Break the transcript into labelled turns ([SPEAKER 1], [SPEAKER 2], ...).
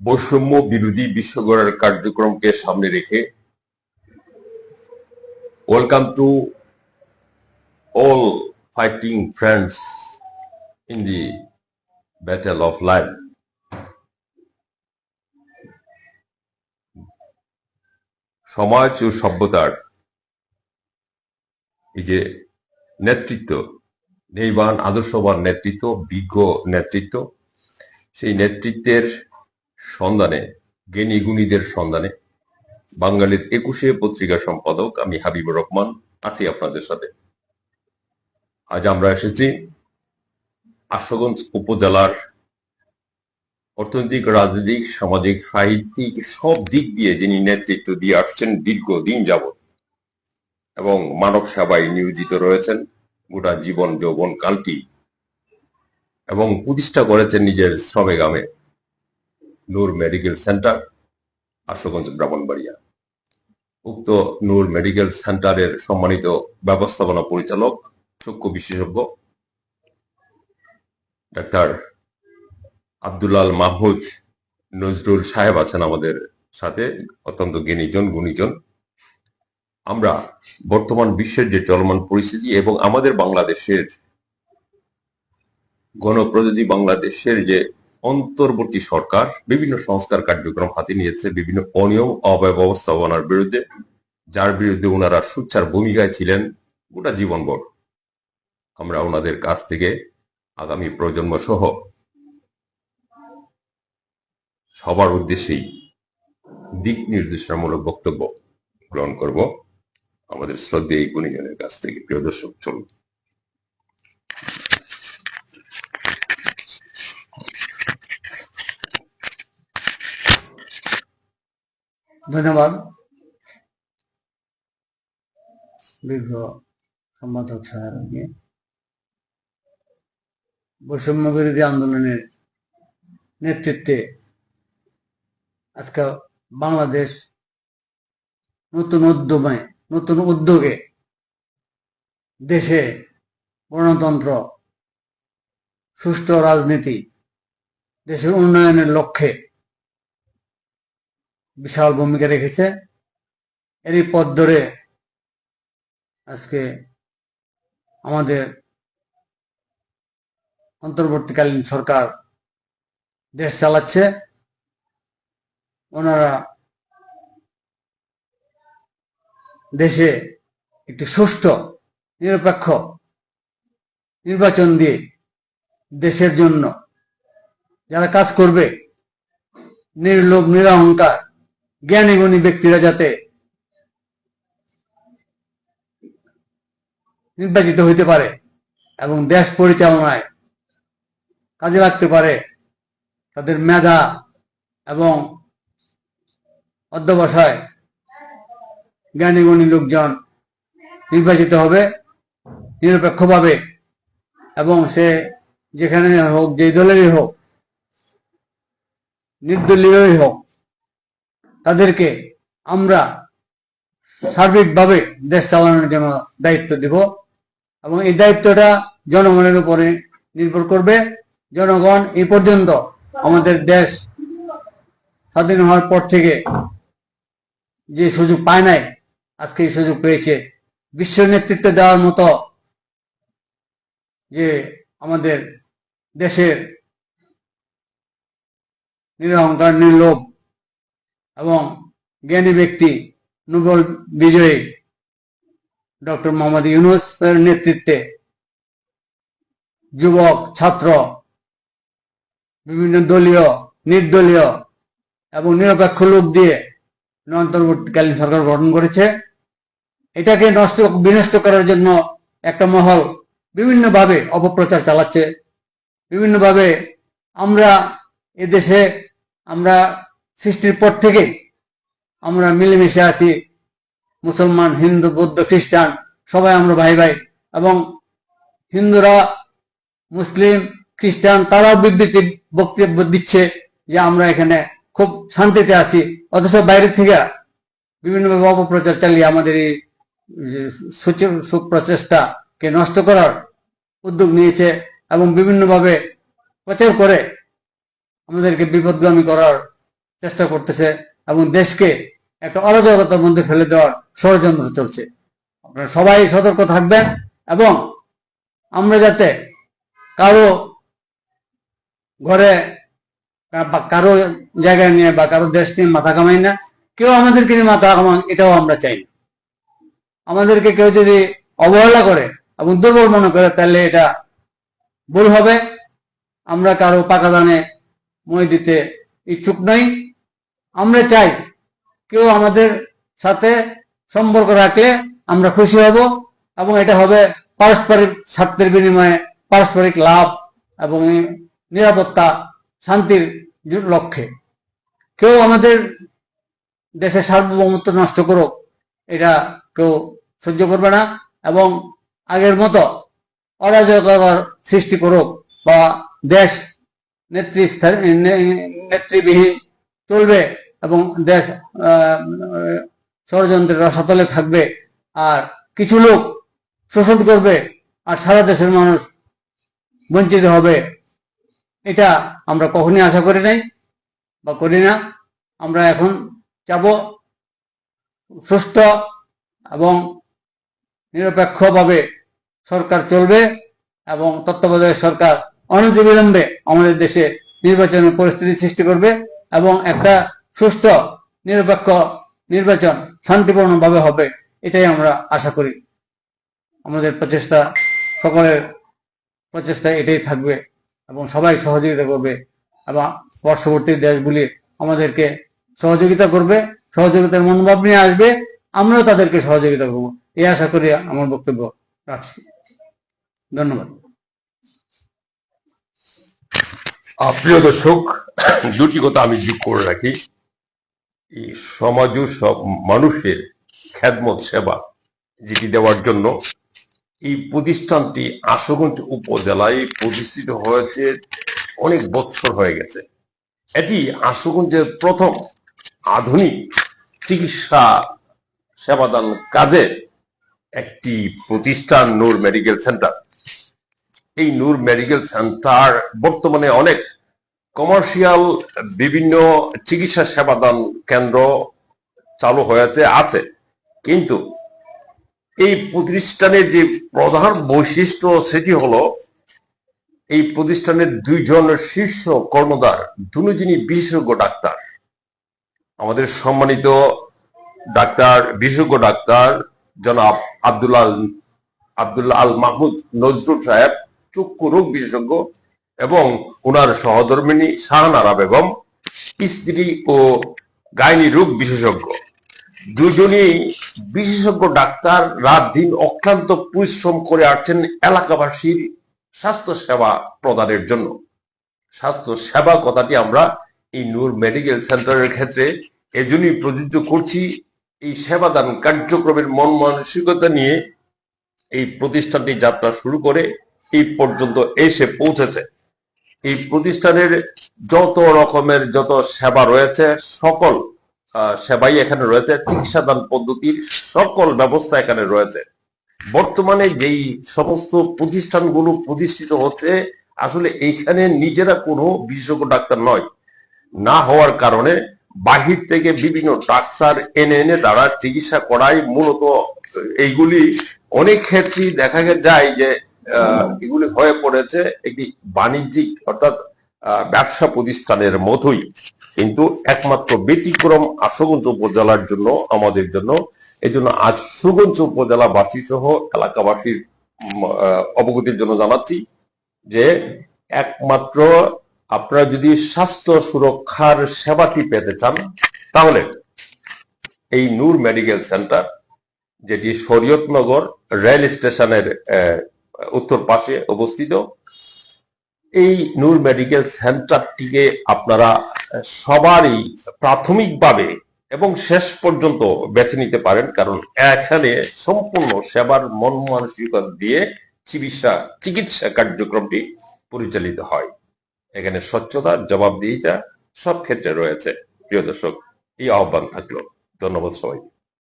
[SPEAKER 1] বৈষম্য বিরোধী বিশ্বগড়ের কার্যক্রমকে সামনে রেখে welcome to all fighting friends in the battle of life সমাজ ও সভ্যতার এই যে নেতৃত্ব নির্বাণ আদর্শবান নেতৃত্ব, বিজ্ঞ নেতৃত্ব, সেই নেতৃত্বের সন্ধানে জ্ঞানী গুণীদের সন্ধানে। বাঙালির একুশে পত্রিকা সম্পাদক আমি হাবিবুর রহমান আছি আপনাদের সাথে। আজ আমরা এসেছি আশগঞ্জ উপজেলার অর্থনৈতিক, রাজনৈতিক, সামাজিক, সাহিত্যিক সব দিক দিয়ে যিনি নেতৃত্ব দিয়ে আসছেন দীর্ঘদিন যাবৎ এবং মানব সেবায় নিয়োজিত রয়েছেন, গোটা জীবন যৌবন কালটি এবং প্রতিষ্ঠা করেছেন নিজের শ্রমে গ্রামে নূর মেডিকেল সেন্টার আশুগঞ্জ ব্রাহ্মণবাড়িয়া উক্ত নূর মেডিকেল সেন্টারের সম্মানিত ব্যবস্থাপনা পরিচালক চক্ষু বিশেষজ্ঞ ডাক্তার আব্দুল্লাল মাহমুদ নজরুল সাহেব আছেন আমাদের সাথে অত্যন্ত জ্ঞানীজন গুণীজন আমরা বর্তমান বিশ্বের যে চলমান পরিস্থিতি এবং আমাদের বাংলাদেশের গণপ্রজাতি বাংলাদেশের যে অন্তর্বর্তী সরকার বিভিন্ন সংস্কার কার্যক্রম হাতে নিয়েছে, বিভিন্ন অনিয়ম অব্যবস্থাপনার বিরুদ্ধে, যার বিরুদ্ধে ওনারা সুচ্চার ভূমিকায় ছিলেন গোটা জীবনভর। আমরা ওনাদের কাছ থেকে আগামী প্রজন্ম সহ সবার উদ্দেশ্যেই দিক নির্দেশনামূলক বক্তব্য গ্রহণ করব। আমাদের শ্রদ্ধেয় এই গুণীজনের কাছ থেকে, প্রিয় দর্শক, চলুন।
[SPEAKER 2] ধন্যবাদ। দীর্ঘ সম্পাদক সাহেবকে বৈষম্য বিরোধী আন্দোলনের নেতৃত্বে আজকে বাংলাদেশ নতুন উদ্যমে, নতুন উদ্যোগে দেশে গণতন্ত্র, সুষ্ঠু রাজনীতি, দেশের উন্নয়নের লক্ষ্যে বিশাল ভূমিকা রেখেছে। এরই পথ ধরে আজকে আমাদের অন্তর্বর্তীকালীন সরকার দেশ চালাচ্ছে। ওনারা দেশে একটি সুষ্ঠু, নিরপেক্ষ নির্বাচন দিয়ে দেশের জন্য যারা কাজ করবে, নির্লোভ, নিরহংকার জ্ঞানী গুণী ব্যক্তিরা যাতে নির্বাচিত হইতে পারে এবং দেশ পরিচালনায় কাজে লাগতে পারে, তাদের মেধা এবং অধ্যবসায় জ্ঞানী গুণী লোকজন নির্বাচিত হবে নিরপেক্ষভাবে এবং সে যেখানে হোক, যে দলেরই হোক, নির্দলীয়ই হোক তাদেরকে আমরা সার্বিকভাবে দেশ চালানোর জন্য দায়িত্ব দেব এবং এই দায়িত্বটা জনগণের উপরে নির্ভর করবে। জনগণ এই পর্যন্ত আমাদের দেশ স্বাধীন হওয়ার পর থেকে যে সুযোগ পায় নাই, আজকে এই সুযোগ পেয়েছে। বিশ্ব নেতৃত্ব দেওয়ার মতো যে আমাদের দেশের নিরহংকার, নির্লোভ এবং জ্ঞানী ব্যক্তি, নোবেল বিজয়ী ডক্টর মোহাম্মদ ইউনুসের নেতৃত্বে যুবক, ছাত্র, বিভিন্ন দলীয়, নির্দলীয় এবং নিরপেক্ষ লোক দিয়ে অন্তর্বর্তীকালীন সরকার গঠন করেছে। এটাকে নষ্ট, বিনষ্ট করার জন্য একটা মহল বিভিন্নভাবে অপপ্রচার চালাচ্ছে। বিভিন্নভাবে আমরা এদেশে আমরা সৃষ্টির পর থেকে আমরা মিলেমিশে আছি। মুসলমান, হিন্দু, বৌদ্ধ, খ্রিস্টান, সবাই আমরা ভাই ভাই। এবং হিন্দুরা, মুসলিম, খ্রিস্টান, তারাও বিবৃতি, বক্তব্য দিচ্ছে যে আমরা এখানে খুব শান্তিতে আছি। অথচ বাইরে থেকে বিভিন্নভাবে অপপ্রচার চালিয়ে আমাদের এই সুপ্রচেষ্টাকে নষ্ট করার উদ্যোগ নিয়েছে এবং বিভিন্নভাবে প্রচার করে আমাদেরকে বিপদগামী করার চেষ্টা করতেছে এবং দেশকে একটা অরাজকতার মধ্যে ফেলে দেওয়ার ষড়যন্ত্র চলছে। আপনারা সবাই সতর্ক থাকবেন এবং আমরা যাতে কারও ঘরে কারও জায়গায় নিয়ে বা কারও দেশ নিয়ে মাথা কামাই না, কেউ আমাদেরকে নিয়ে মাথা কামান এটাও আমরা চাই না। আমাদেরকে কেউ যদি অবহেলা করে এবং দুর্বল মনে করে, তাহলে এটা ভুল হবে। আমরা কারও পাকা দানে মই দিতে ইচ্ছুক নই। আমরা চাই কেউ আমাদের সাথে সম্পর্ক রাখলে আমরা খুশি হব এবং এটা হবে পারস্পরিক স্বার্থের বিনিময়ে পারস্পরিক লাভ এবং নিরাপত্তা, শান্তির লক্ষ্যে। কেউ আমাদের দেশের সার্বভৌমত্ব নষ্ট করুক, এটা কেউ সহ্য করবে না এবং আগের মতো অরাজকতার সৃষ্টি করুক বা দেশ নেত্রী স্থা- নে- নেত্রীবিহীন চলবে এবং দেশ ষড়যন্ত্রের রসাতলে থাকবে আর কিছু লোক শোষণ করবে আর সারা দেশের মানুষ বঞ্চিত হবে। এটা আমরা কখনই আশা করি নাই বা করি না। আমরা এখন যাব সুষ্ঠু এবং নিরপেক্ষভাবে সরকার চলবে এবং তত্ত্বাবধায়ক সরকার অনতিবিলম্বে আমাদের দেশে নির্বাচনের পরিস্থিতি সৃষ্টি করবে। এবং একটা সুষ্ঠু, নিরপেক্ষ নির্বাচন শান্তিপূর্ণভাবে হবে, এটাই আমরা আশা করি। আমাদের প্রচেষ্টা, সকলের প্রচেষ্টা এটাই থাকবে এবং সবাই সহযোগিতা করবে এবং পার্শ্ববর্তী দেশগুলি আমাদেরকে সহযোগিতা করবে, সহযোগিতার মনোভাব নিয়ে আসবে, আমরাও তাদেরকে সহযোগিতা করব। এই আশা করি আমার বক্তব্য রাখছি। ধন্যবাদ।
[SPEAKER 1] প্রিয় দর্শক, দুটি কথা আমি যোগ করে রাখি। এই সমাজ সব মানুষের খেদমত সেবা যেটি দেওয়ার জন্য এই প্রতিষ্ঠানটি আশুগঞ্জ উপজেলায় প্রতিষ্ঠিত হয়েছে অনেক বছর হয়ে গেছে। এটি আশুগঞ্জের প্রথম আধুনিক চিকিৎসা সেবাদান কাজে একটি প্রতিষ্ঠান, নূর মেডিকেল সেন্টার। এই নূর মেডিকেল সেন্টার বর্তমানে অনেক কমার্শিয়াল বিভিন্ন চিকিৎসা সেবাদান কেন্দ্র চালু হয়েছে, আছে। কিন্তু এই প্রতিষ্ঠানের যে প্রধান বৈশিষ্ট্য সেটি হলো, এই প্রতিষ্ঠানের দুইজন শীর্ষ কর্মদার দুজনই বিশেষজ্ঞ ডাক্তার। আমাদের সম্মানিত ডাক্তার, বিশেষজ্ঞ ডাক্তার জনাব আব্দুল্লাহ আব্দুল্লাহ আল মাহমুদ নজরুল সাহেব। চক্ষু রোগ বিশেষজ্ঞ এবং ওনার সহধর্মিনী শাহানারা বেগম, স্ত্রী ও গাইনি রোগ বিশেষজ্ঞ। দুজনেই বিশেষজ্ঞ ডাক্তার রাত দিন অক্লান্ত পরিশ্রম করে আসছেন এলাকাবাসীর স্বাস্থ্য সেবা প্রদানের জন্য। স্বাস্থ্য সেবা কথাটি আমরা এই নূর মেডিকেল সেন্টারের ক্ষেত্রে এজন্যই প্রযোজ্য করছি। এই সেবাদান কার্যক্রমের মন মানসিকতা নিয়ে এই প্রতিষ্ঠানটি যাত্রা শুরু করে এই পর্যন্ত এসে পৌঁছেছে। এই প্রতিষ্ঠানের যত রকমের যত সেবা রয়েছে, সকল সেবাই এখানে রয়েছে, চিকিৎসাদান পদ্ধতির সকল ব্যবস্থা এখানে রয়েছে। বর্তমানে যেই সমস্ত প্রতিষ্ঠানগুলো প্রতিষ্ঠিত হচ্ছে, আসলে এইখানে নিজেরা কোনো বিশেষজ্ঞ ডাক্তার নয়। না হওয়ার কারণে বাহির থেকে বিভিন্ন ডাক্তার এনে এনে তারা চিকিৎসা করায় মূলত এইগুলি অনেক ক্ষেত্রেই দেখা যায় যে এগুলি হয়ে পড়েছে একটি বাণিজ্যিক অর্থাৎ ব্যবসা প্রতিষ্ঠানের মতোই। কিন্তু একমাত্র ব্যতিক্রম আশুগঞ্জ উপজেলার জন্য, আমাদের জন্য। এই জন্য আশুগঞ্জ উপজেলাবাসী সহ এলাকাবাসীর অবগতির জন্য জানাচ্ছি যে, একমাত্র আপনারা যদি স্বাস্থ্য সুরক্ষার সেবাটি পেতে চান, তাহলে এই নূর মেডিকেল সেন্টার, যেটি শরীয়তনগর রেল স্টেশনের উত্তর পাশে অবস্থিত। এই নূর মেডিকেল সেন্টারটিকে আপনারা সবারই প্রাথমিকভাবে এবং শেষ পর্যন্ত বেছে নিতে পারেন, কারণ এখানে সম্পূর্ণ সেবার মন মানসিকতা দিয়ে চিকিৎসা চিকিৎসা কার্যক্রমটি পরিচালিত হয়। এখানে স্বচ্ছতা, জবাবদিহিতা সব ক্ষেত্রে রয়েছে। প্রিয় দর্শক, এই আহ্বান থাকল। ধন্যবাদ সবাই